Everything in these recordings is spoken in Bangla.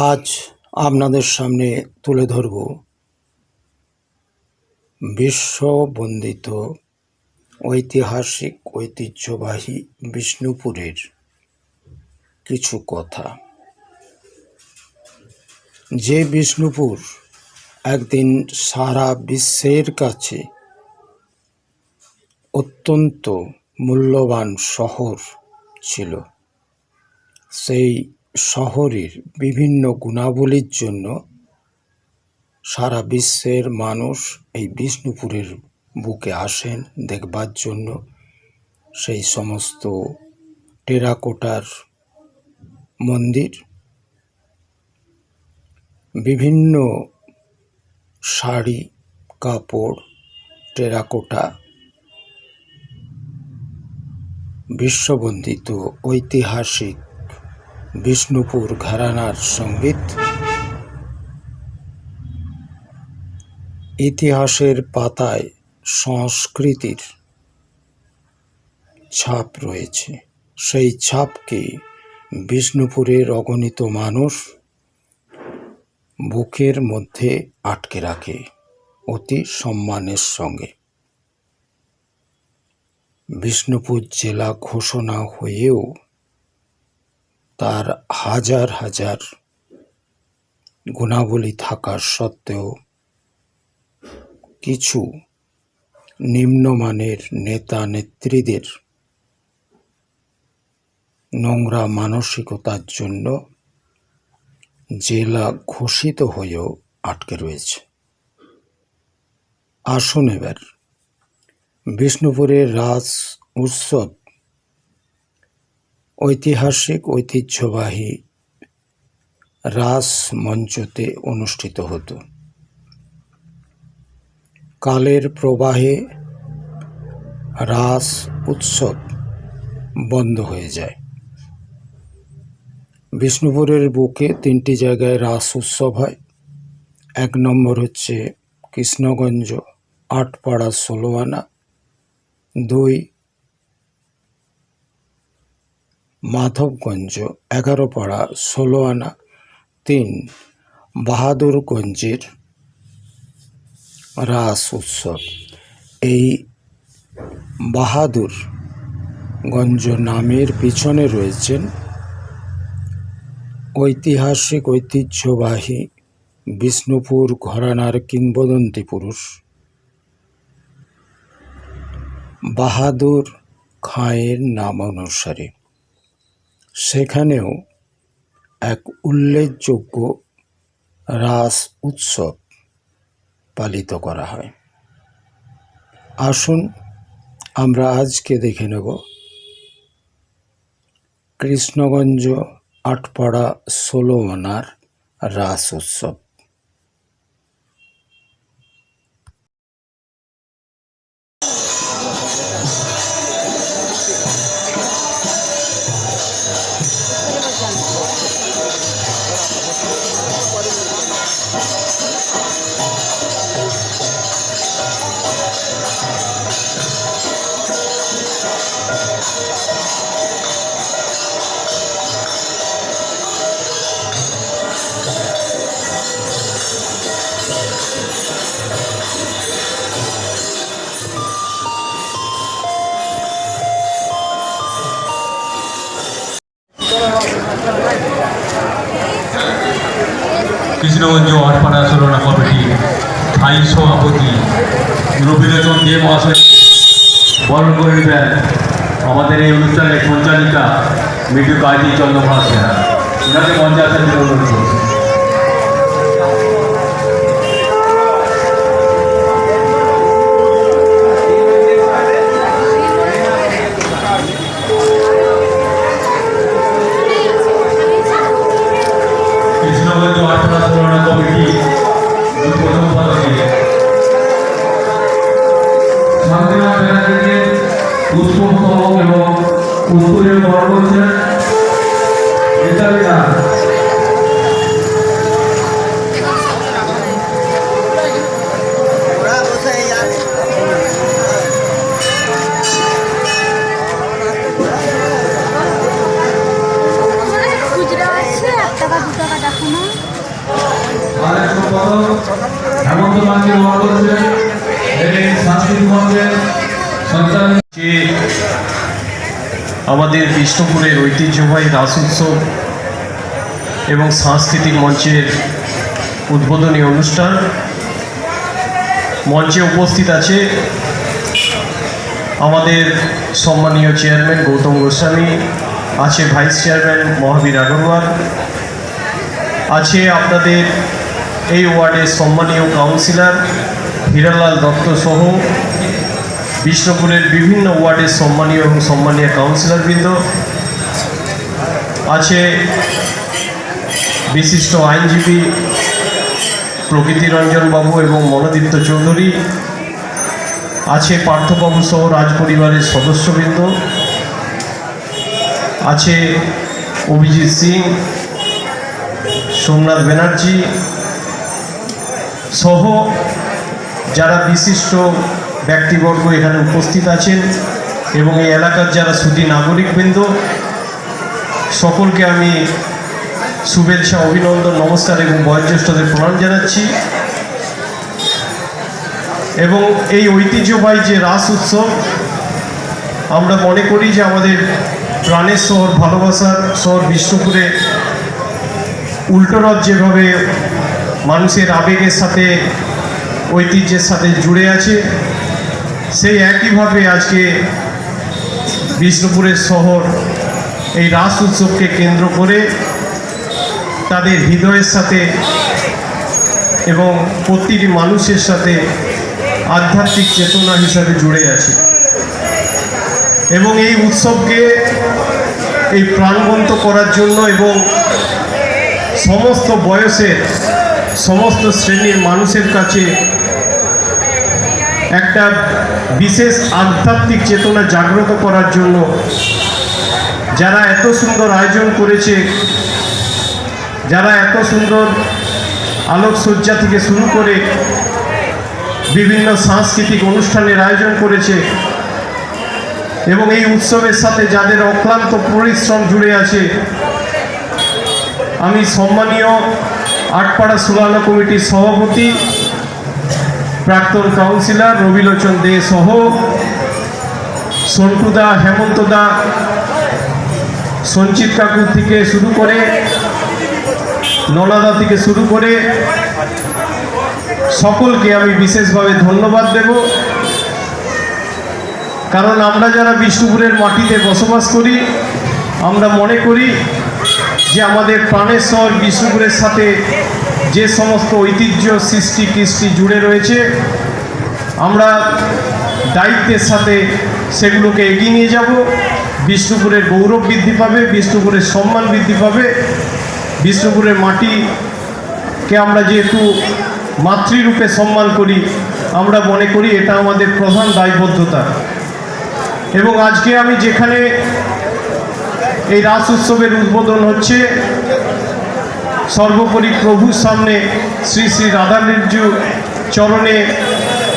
আজ আপনাদের সামনে তুলে ধরব বিশ্ববন্দিত ঐতিহাসিক ঐতিহ্যবাহী বিষ্ণুপুরের কিছু কথা। যে বিষ্ণুপুর একদিন সারা বিশ্বের কাছে অত্যন্ত মূল্যবান শহর ছিল, সেই শহরের বিভিন্ন গুণাবলীর জন্য সারা বিশ্বের মানুষ এই বিষ্ণুপুরের বুকে আসেন দেখবার জন্য। সেই সমস্ত টেরাকোটার মন্দির, বিভিন্ন শাড়ি, কাপড়, টেরাকোটা বিশ্ববন্দিত ঐতিহাসিক বিষ্ণুপুর ঘরানার সংগীত। ইতিহাসের পাতায় সংস্কৃতির ছাপ রয়েছে। সেই ছাপকে বিষ্ণুপুরের অগণিত মানুষ বুকের মধ্যে আটকে রাখে অতি সম্মানের সঙ্গে? বিষ্ণুপুর জেলা ঘোষণা হয়েও তার হাজার হাজার গুণাবলী থাকার সত্ত্বেও কিছু নিম্নমানের নেতা নেত্রীদের নোংরা মানসিকতার জন্য জেলা ঘোষিত হয়েও আটকে রয়েছে। আসুন এবার বিষ্ণুপুরের রাস উৎসব ঐতিহাসিক ঐতিহ্যবাহী রাস মঞ্চতে অনুষ্ঠিত হতো। কালের প্রবাহে রাস উৎসব বন্ধ হয়ে যায়। বিষ্ণুপুরের বুকে তিনটি জায়গায় রাস উৎসব হয়। এক নম্বর হচ্ছে কৃষ্ণগঞ্জ, আটপাড়া, ষোলোয়ানা। দুই মাধবগঞ্জ এগারো পাড়া ষোলো আনা তিন, বাহাদুরগঞ্জের রাস উৎসব। এই বাহাদুরগঞ্জ নামের পিছনে রয়েছেন ঐতিহাসিক ঐতিহ্যবাহী বিষ্ণুপুর ঘরানার কিংবদন্তি পুরুষ বাহাদুর খাঁয়ের নাম অনুসারে। সেখানেও এক উল্লেখযোগ্য রাস উৎসব পালিত করা হয়। আসুন আমরা আজকে দেখে নেব কৃষ্ণগঞ্জ আটপাড়া ষোলো মনার রাস উৎসব। কৃষ্ণগঞ্জ আটপাড়া সরোনা কমিটি স্থায়ী সভাপতি রবীন্দ্রচন্দ্র দে মহাশয়। বরণ করে নেবেন আমাদের এই অনুষ্ঠানের সঞ্চালিকা মৃত্যু কাজী চন্দ্র সেনা ওনাকে মঞ্চে আসার জন্য অনুরোধ করছি আমাদের বিষ্ণুপুরের ঐতিহ্যবাহী রাস উৎসব এবং সাংস্কৃতিক মঞ্চের উদ্বোধনী অনুষ্ঠান মঞ্চে উপস্থিত আছে আমাদের সম্মানীয় চেয়ারম্যান গৌতম গোস্বামী, আছে ভাইস চেয়ারম্যান মহাবীর আগরওয়াল, আছে আপনাদের এই ওয়ার্ডের সম্মানীয় কাউন্সিলর, হীরালাল দত্ত সহ বিষ্ণুপুরের বিভিন্ন ওয়ার্ডের সম্মানীয় এবং সম্মানীয় কাউন্সিলরবৃন্দ আছে বিশিষ্ট আইনজীবী প্রকৃতি রঞ্জন বাবু এবং মনোদীপ্ত চৌধুরী, আছে পার্থবাবু সহ রাজ পরিবারের সদস্যবৃন্দ, আছে অভিজিৎ সিং, সোমনাথ ব্যানার্জি সহ যারা বিশিষ্ট ব্যক্তিবর্গ এখানে উপস্থিত আছেন এবং এই এলাকার যারা সুদী নাগরিকবৃন্দ, সকলকে আমি শুভেচ্ছা, অভিনন্দন, নমস্কার এবং বয়োজ্যেষ্ঠদের প্রণাম জানাচ্ছি। এবং এই ঐতিহ্যবাহী যে রাস উৎসব, আমরা মনে করি যে আমাদের প্রাণের শহর ভালোবাসার শহর বিষ্ণুপুরে উল্টোরথ যেভাবে মানুষের আবেগের সাথে, ঐতিহ্যের সাথে জুড়ে আছে সেই একইভাবে আজকে বিষ্ণুপুরের শহর এই রাস উৎসবকে কেন্দ্র করে তাদের হৃদয়ের সাথে এবং প্রতিটি মানুষের সাথে আধ্যাত্মিক চেতনা হিসাবে জুড়ে আছে। এবং এই উৎসবকে এই প্রাণবন্ত করার জন্য এবং সমস্ত বয়সের, সমস্ত শ্রেণির মানুষের কাছে একটা বিশেষ আধ্যাত্মিক চেতনা জাগ্রত করার জন্য যারা এত সুন্দর আয়োজন করেছে, যারা এত সুন্দর আলোকসজ্জা থেকে শুরু করে বিভিন্ন সাংস্কৃতিক অনুষ্ঠানের আয়োজন করেছে এবং এই উৎসবের সাথে যাদের অক্লান্ত পরিশ্রম জুড়ে আছে, আমি সম্মানীয় আটপাড়া সুলানা কমিটির সভাপতি প্রাক্তন কাউন্সিলর রবিলোচন দে সহ সন্টুদা হেমন্তদা, সঞ্চিত কাকু থেকে শুরু করে, নলাদা থেকে শুরু করে, সকলকে আমি বিশেষভাবে ধন্যবাদ দেব। কারণ আমরা যারা বিষ্ণুপুরের মাটিতে বসবাস করি, আমরা মনে করি যে আমাদের প্রাণের বিষ্ণুপুরের সাথে যে সমস্ত ঐতিহ্য, সৃষ্টি, কৃষ্টি জুড়ে রয়েছে, আমরা দায়িত্বের সাথে সেগুলোকে এগিয়ে নিয়ে যাব। বিষ্ণুপুরের গৌরব বৃদ্ধি পাবে, বিষ্ণুপুরের সম্মান বৃদ্ধি পাবে। বিষ্ণুপুরের মাটিকে আমরা যেহেতু মাতৃরূপে সম্মান করি, আমরা মনে করি এটা আমাদের প্রধান দায়বদ্ধতা। এবং আজকে আমি যেখানে এই রাস উৎসবের উদ্বোধন হচ্ছে সর্বোপরি প্রভুর সামনে শ্রী শ্রী রাধানির্জু চরণে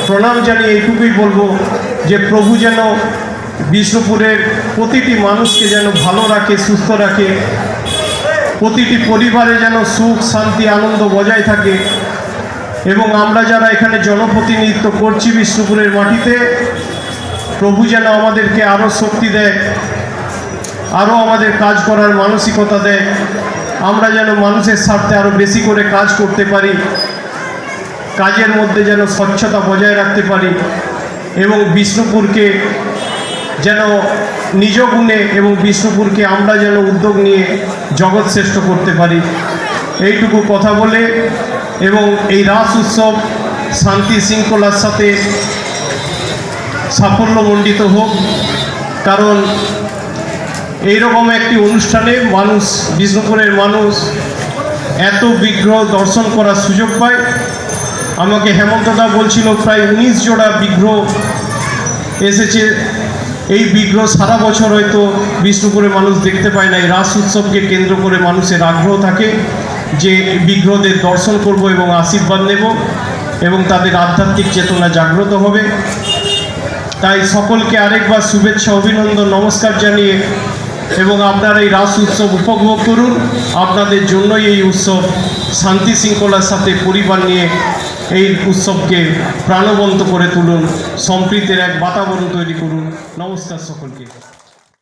প্রণাম জানিয়ে এইটুকুই বলব যে প্রভু যেন বিষ্ণুপুরের প্রতিটি মানুষকে যেন ভালো রাখে, সুস্থ রাখে, প্রতিটি পরিবারে যেন সুখ, শান্তি, আনন্দ বজায় থাকে। এবং আমরা যারা এখানে জনপ্রতিনিধিত্ব করছি বিষ্ণুপুরের মাটিতে, প্রভু যেন আমাদেরকে আরও শক্তি দেয়, আরও আমাদের কাজ করার মানসিকতা দেয়। আমরা যেন মানুষের স্বার্থে আরও বেশি করে কাজ করতে পারি, কাজের মধ্যে যেন স্বচ্ছতা বজায় রাখতে পারি এবং বিষ্ণুপুরকে যেন নিজ গুণে এবং বিষ্ণুপুরকে আমরা যেন উদ্যোগ নিয়ে জগৎ শ্রেষ্ঠ করতে পারি। এইটুকু কথা বলে এবং এই রাস উৎসব শান্তি শৃঙ্খলার সাথে সাফল্যমণ্ডিত হোক, কারণ এইরকম একটি অনুষ্ঠানে মানুষ, বিষ্ণুপুরের মানুষ এত বিগ্রহ দর্শন করার সুযোগ পায়। আমাকে হেমন্তদা বলছিল, প্রায় উনিশ জোড়া বিগ্রহ এসেছে। এই বিগ্রহ সারা বছর হয়তো বিষ্ণুপুরে মানুষ দেখতে পায় না। এই রাস উৎসবকে কেন্দ্র করে মানুষের আগ্রহ থাকে যে বিগ্রহদের দর্শন করব এবং আশীর্বাদ নেব এবং তাদের আধ্যাত্মিক চেতনা জাগ্রত হবে। তাই সকলকে আরেকবার শুভেচ্ছা, অভিনন্দন, নমস্কার জানিয়ে এবং আপনারা এই রাস উৎসব উপভোগ করুন। আপনাদের জন্যই এই উৎসব শান্তি শৃঙ্খলার সাথে পরিবার নিয়ে এই উৎসবকে প্রাণবন্ত করে তুলুন। সম্প্রীতির এক বাতাবরণ তৈরি করুন। নমস্কার সকলকে।